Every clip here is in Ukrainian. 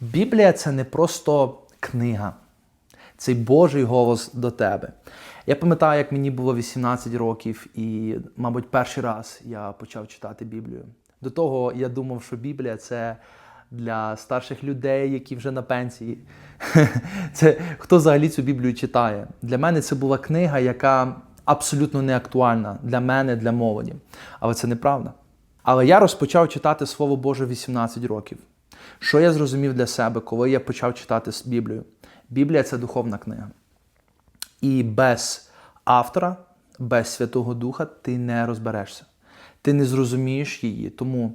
Біблія це не просто книга, це Божий голос до тебе. Я пам'ятаю, як мені було 18 років, і, мабуть, перший раз я почав читати Біблію. До того я думав, що Біблія це для старших людей, які вже на пенсії. Це хто взагалі цю Біблію читає. Для мене це була книга, яка абсолютно не актуальна для мене, для молоді. Але це неправда. Але я розпочав читати Слово Боже 18 років. Що я зрозумів для себе, коли я почав читати Біблію? Біблія це духовна книга. І без автора, без Святого Духа ти не розберешся. Ти не зрозумієш її. Тому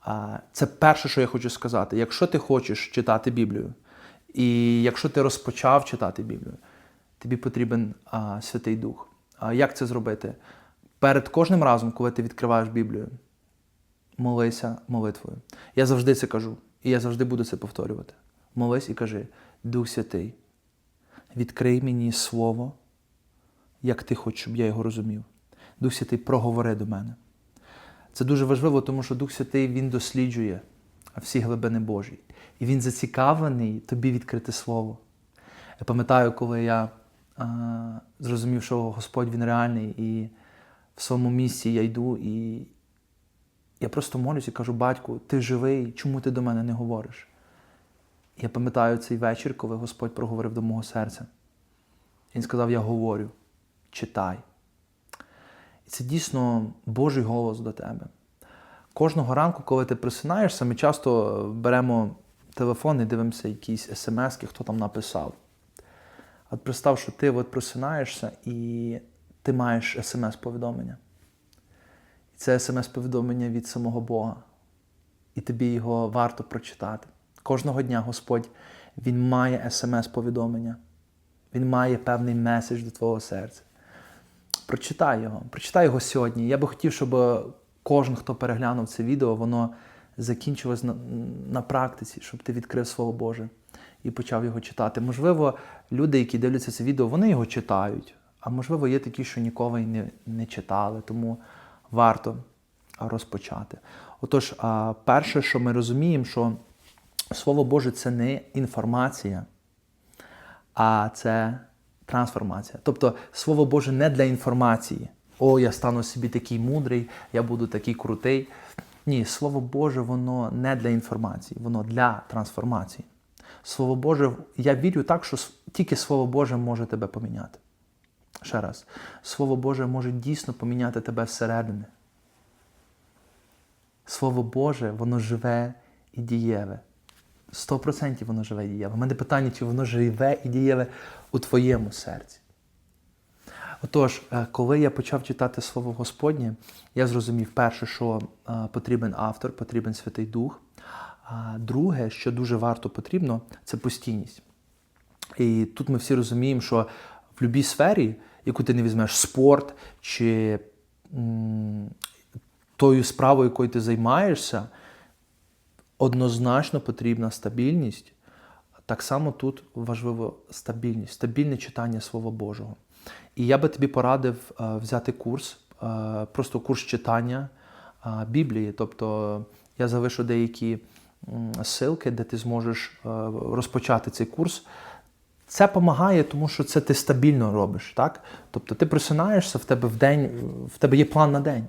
а, це перше, що я хочу сказати. Якщо ти хочеш читати Біблію, і якщо ти розпочав читати Біблію, тобі потрібен а, Святий Дух. А як це зробити? Перед кожним разом, коли ти відкриваєш Біблію, молися молитвою. Я завжди це кажу, і я завжди буду це повторювати. Молись і кажи: Дух Святий, відкрий мені слово, як ти хочеш, щоб я його розумів. Дух Святий, проговори до мене. Це дуже важливо, тому що Дух Святий Він досліджує всі глибини Божі. І він зацікавлений тобі відкрити слово. Я пам'ятаю, коли я а, зрозумів, що Господь Він реальний, і в своєму місці я йду, і я просто молюсь і кажу, батьку, ти живий, чому ти до мене не говориш? Я пам'ятаю цей вечір, коли Господь проговорив до мого серця. Він сказав: Я говорю, читай. І це дійсно Божий голос до тебе. Кожного ранку, коли ти просинаєшся, ми часто беремо телефон і дивимося якісь смс, хто там написав. От представ, що ти от просинаєшся і ти маєш смс-повідомлення. Це смс-повідомлення від самого Бога. І тобі його варто прочитати. Кожного дня Господь Він має смс-повідомлення. Він має певний меседж до твого серця. Прочитай його, прочитай його сьогодні. Я би хотів, щоб кожен, хто переглянув це відео, воно закінчилось на, на практиці, щоб ти відкрив Слово Боже і почав його читати. Можливо, люди, які дивляться це відео, вони його читають. А можливо, є такі, що ніколи не, не читали, тому варто розпочати. Отож, перше, що ми розуміємо, що Слово Боже це не інформація, а це трансформація. Тобто, Слово Боже не для інформації. О, я стану собі такий мудрий, я буду такий крутий. Ні, Слово Боже, воно не для інформації, воно для трансформації. Слово Боже, я вірю так, що тільки Слово Боже може тебе поміняти. Ще раз, Слово Боже може дійсно поміняти тебе зсередини. Слово Боже, воно живе і дієве. Сто процентів воно живе і дієве. У мене питання, чи воно живе і дієве у твоєму серці. Отож, коли я почав читати Слово Господнє, я зрозумів перше, що потрібен автор, потрібен Святий Дух. А друге, що дуже варто потрібно, це постійність. І тут ми всі розуміємо, що в будь-якій сфері, яку ти не візьмеш, спорт чи м, тою справою, якою ти займаєшся, однозначно потрібна стабільність. Так само тут важливо стабільність, стабільне читання Слова Божого. І я би тобі порадив е, взяти курс, е, просто курс читання е, Біблії. Тобто я залишу деякі ссылки, де ти зможеш розпочати цей курс. Це допомагає, тому що це ти стабільно робиш. так? Тобто ти просинаєшся, в тебе в день, в тебе є план на день,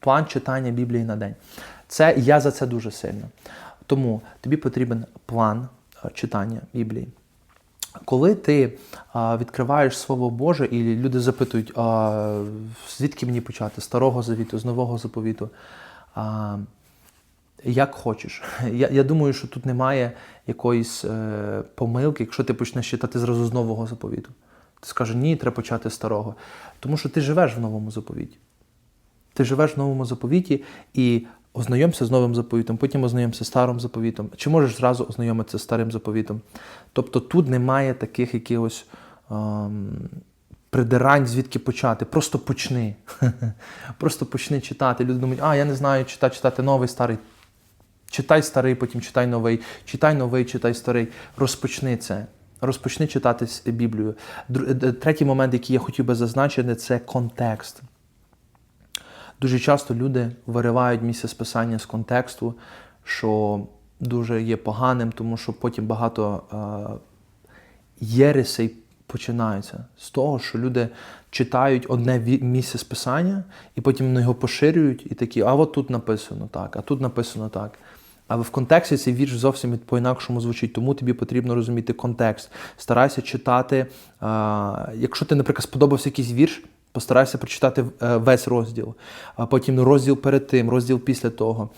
план читання Біблії на день. Це я за це дуже сильно. Тому тобі потрібен план читання Біблії. Коли ти а, відкриваєш Слово Боже, і люди запитують, а, звідки мені почати? Старого Завіту, з Нового заповіту. А, як хочеш. Я я думаю, що тут немає якоїсь е, помилки, якщо ти почнеш читати зразу з нового заповіту. Ти скажеш, ні, треба почати з старого. Тому що ти живеш в новому заповіті. Ти живеш в новому заповіті і ознайомся з новим заповітом, потім ознайомся з старим заповітом. Чи можеш зразу ознайомитися з старим заповітом? Тобто тут немає таких якихось ем, придирань, звідки почати. Просто почни. Просто почни читати. Люди думають, а я не знаю, читати, читати новий, старий. Читай старий, потім читай новий, читай новий, читай старий. Розпочни це. Розпочни читати Біблію. Третій момент, який я хотів би зазначити, це контекст. Дуже часто люди виривають місце списання з контексту, що дуже є поганим, тому що потім багато е, єресей починаються з того, що люди читають одне місце з писання, і потім його поширюють, і такі, а от тут написано так, а тут написано так. Але в контексті цей вірш зовсім по-інакшому звучить, тому тобі потрібно розуміти контекст. Старайся читати. Якщо ти, наприклад, сподобався якийсь вірш, постарайся прочитати е, весь розділ, а потім розділ перед тим, розділ після того.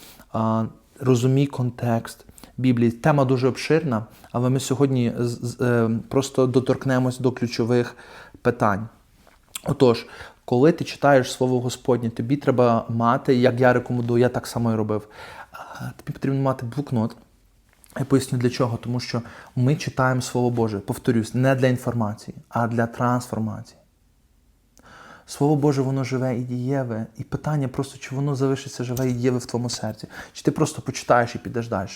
Розумій контекст Біблії. Тема дуже обширна, але ми сьогодні е, просто доторкнемось до ключових питань. Отож, коли ти читаєш Слово Господнє, тобі треба мати, як я рекомендую, я так само і робив. Тобі потрібно мати блокнот. Я поясню для чого, тому що ми читаємо Слово Боже, повторюсь, не для інформації, а для трансформації. Слово Боже, воно живе і дієве. І питання просто, чи воно залишиться живе і дієве в твоєму серці, чи ти просто почитаєш і підеш далі.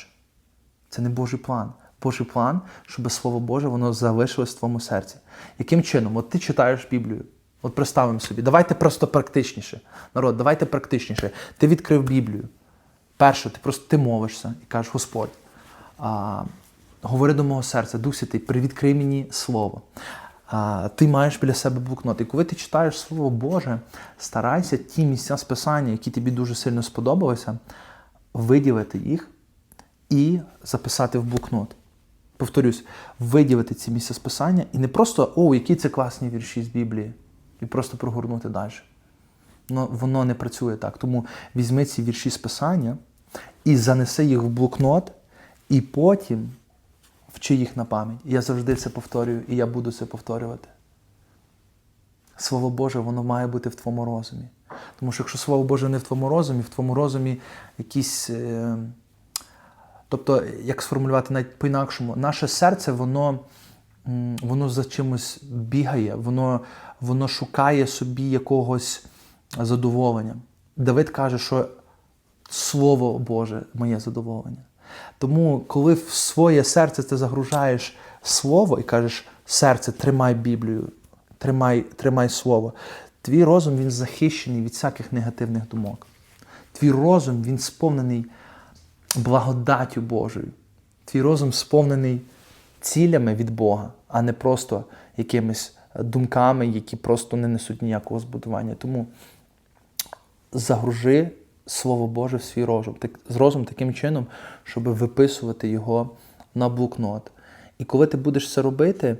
Це не Божий план. Божий план, щоб Слово Боже воно залишилось в твоєму серці. Яким чином? От ти читаєш Біблію. От представимо собі, давайте просто практичніше. Народ, давайте практичніше. Ти відкрив Біблію. Перше, ти просто ти молишся і кажеш, Господь, а, говори до мого серця, Дух Святий, привідкрий мені Слово. А, ти маєш біля себе блокнот. І коли ти читаєш Слово Боже, старайся ті місця з Писання, які тобі дуже сильно сподобалися, виділити їх і записати в блокнот. Повторюсь, виділити ці місця списання і не просто о, які це класні вірші з Біблії, і просто прогорнути далі. Ну, воно не працює так. Тому візьми ці вірші списання і занеси їх в блокнот, і потім вчи їх на пам'ять. Я завжди це повторюю, і я буду це повторювати. Слово Боже, воно має бути в твоєму розумі. Тому що якщо Слово Боже не в твоєму розумі, в твоєму розумі якісь. Е... Тобто, як сформулювати навіть по-інакшому, наше серце, воно, воно за чимось бігає, воно, воно шукає собі якогось задоволення. Давид каже, що Слово Боже моє задоволення. Тому, коли в своє серце ти загружаєш слово і кажеш, серце, тримай Біблію, тримай, тримай слово, твій розум він захищений від всяких негативних думок. Твій розум він сповнений благодаттю Божою. Твій розум сповнений цілями від Бога, а не просто якимись думками, які просто не несуть ніякого збудування. Тому загружи Слово Боже в свій розум, з розум таким чином, щоб виписувати його на блокнот. І коли ти будеш це робити,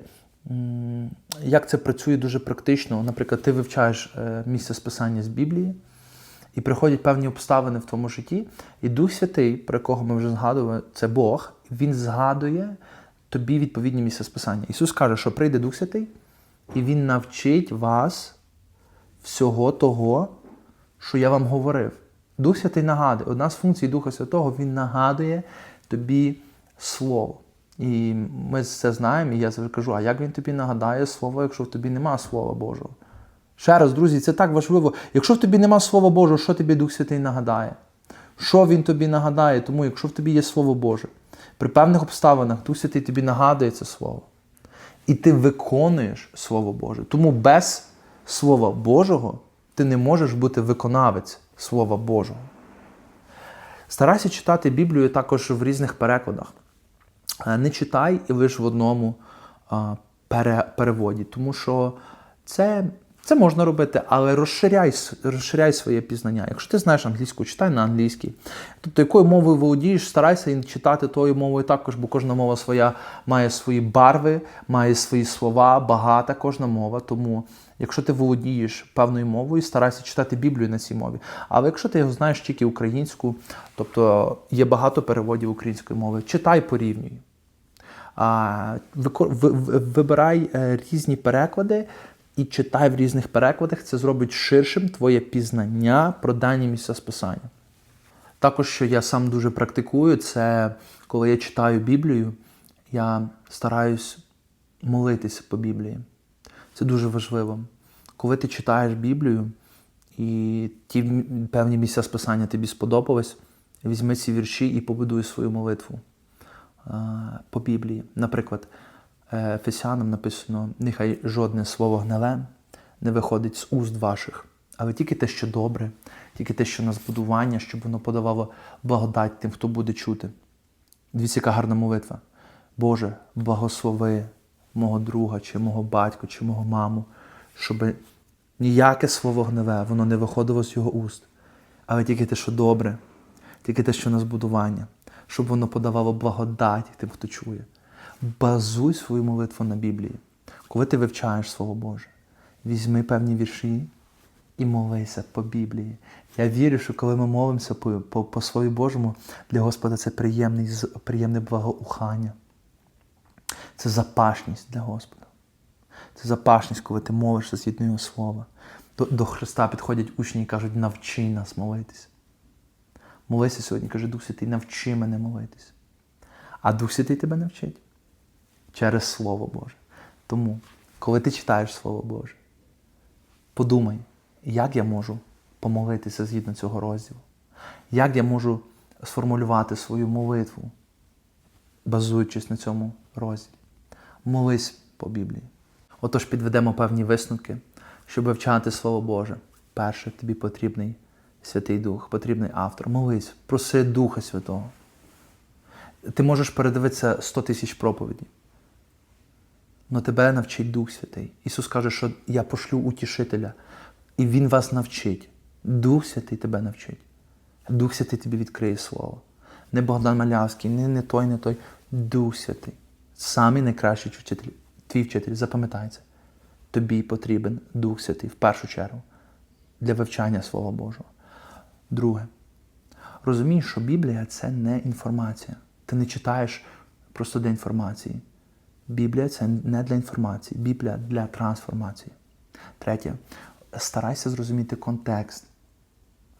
як це працює дуже практично, наприклад, ти вивчаєш е, місце списання з Біблії, і приходять певні обставини в твоєму житті, і Дух Святий, про якого ми вже згадували, це Бог, він згадує тобі відповідні місця списання. Ісус каже, що прийде Дух Святий, і Він навчить вас всього того, що я вам говорив. Дух Святий нагадує. Одна з функцій Духа Святого Він нагадує тобі Слово. І ми це знаємо, і я завжди кажу, а як він тобі нагадає Слово, якщо в тобі нема Слова Божого? Ще раз, друзі, це так важливо. Якщо в тобі нема Слова Божого, що тобі Дух Святий нагадає? Що він тобі нагадає? Тому, якщо в тобі є Слово Боже, при певних обставинах Дух Святий тобі нагадує це Слово. І ти виконуєш Слово Боже. Тому без Слова Божого ти не можеш бути виконавець Слова Божого. Старайся читати Біблію також в різних перекладах. Е, Не читай і лише в одному переводі, тому що це, це можна робити, але розширяй, розширяй своє пізнання. Якщо ти знаєш англійську, читай на англійській. Тобто, якою мовою володієш, старайся читати тою мовою також, бо кожна мова своя має свої барви, має свої слова, багата кожна мова. Тому, якщо ти володієш певною мовою, старайся читати Біблію на цій мові. Але якщо ти його знаєш тільки українську, тобто є багато переводів української мови, читай порівнюй. Вибирай е, різні переклади і читай в різних перекладах. Це зробить ширшим твоє пізнання про дані місця списання. Також, що я сам дуже практикую, це коли я читаю Біблію, я стараюсь молитися по Біблії. Це дуже важливо. Коли ти читаєш Біблію і ті певні місця списання тобі сподобались, візьми ці вірші і побудуй свою молитву е, по Біблії. Наприклад, Ефесянам написано: нехай жодне слово гниле не виходить з уст ваших, але тільки те, що добре, тільки те, що на збудування, щоб воно подавало благодать тим, хто буде чути. Дивіться, яка гарна молитва. Боже, благослови мого друга, чи мого батька, чи мого маму, щоб ніяке слово гневе, воно не виходило з його уст, але тільки те, що добре, тільки те, що на збудування, щоб воно подавало благодать тим, хто чує. Базуй свою молитву на Біблії. Коли ти вивчаєш Слово Боже, візьми певні вірші і молися по Біблії. Я вірю, що коли ми молимося по, по, по Слові Божому, для Господа це приємний, з- приємне благоухання. Це запашність для Господа. Це запашність, коли ти молишся згідно Його слова. До, до Христа підходять учні і кажуть, навчи нас молитися. Молися сьогодні, каже Дух Святий, навчи мене молитись. А Дух Святий тебе навчить через Слово Боже. Тому, коли ти читаєш Слово Боже, подумай, як я можу помолитися згідно цього розділу? Як я можу сформулювати свою молитву, базуючись на цьому розділі? Молись по Біблії. Отож підведемо певні висновки, щоб вивчати Слово Боже. Перше, тобі потрібний Святий Дух, потрібний автор. Молись, проси Духа Святого. Ти можеш передивитися 100 тисяч проповідей. Но тебе навчить Дух Святий. Ісус каже, що я пошлю утішителя, і Він вас навчить. Дух Святий тебе навчить. Дух Святий тобі відкриє Слово. Не Богдан Малявський, не, не той, не той. Дух Святий. Самий найкращий вчитель. Твій вчитель, запам'ятай це. Тобі потрібен Дух Святий в першу чергу для вивчання Слова Божого. Друге, розумієш, що Біблія це не інформація. Ти не читаєш просто для інформації. Біблія це не для інформації, Біблія для трансформації. Третє, старайся зрозуміти контекст.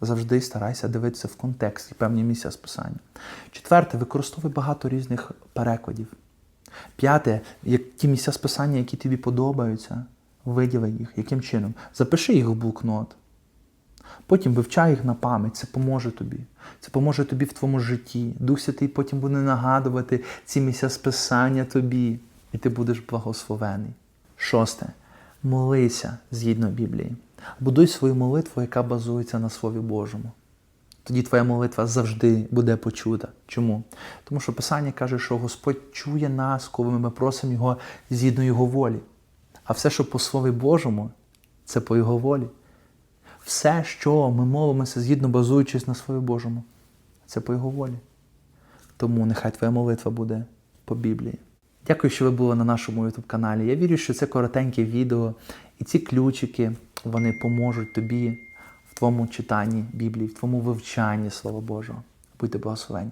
Завжди старайся дивитися в контексті певні місця списання. Четверте, використовуй багато різних перекладів. П'яте, як ті місця списання, які тобі подобаються, виділи їх, яким чином. Запиши їх в блокнот. Потім вивчай їх на пам'ять, це поможе тобі. Це поможе тобі в твоєму житті. Дух Святий потім буде нагадувати ці місця списання тобі, і ти будеш благословений. Шосте. Молися згідно Біблії. Будуй свою молитву, яка базується на Слові Божому. Тоді твоя молитва завжди буде почута. Чому? Тому що Писання каже, що Господь чує нас, коли ми просимо Його згідно Його волі. А все, що по Слові Божому, це по Його волі. Все, що ми молимося згідно базуючись на Слові Божому, це по Його волі. Тому нехай твоя молитва буде по Біблії. Дякую, що ви були на нашому youtube каналі. Я вірю, що це коротеньке відео, і ці ключики вони поможуть тобі в твоєму читанні Біблії, в твоєму вивчанні Слова Божого. Будьте благословені.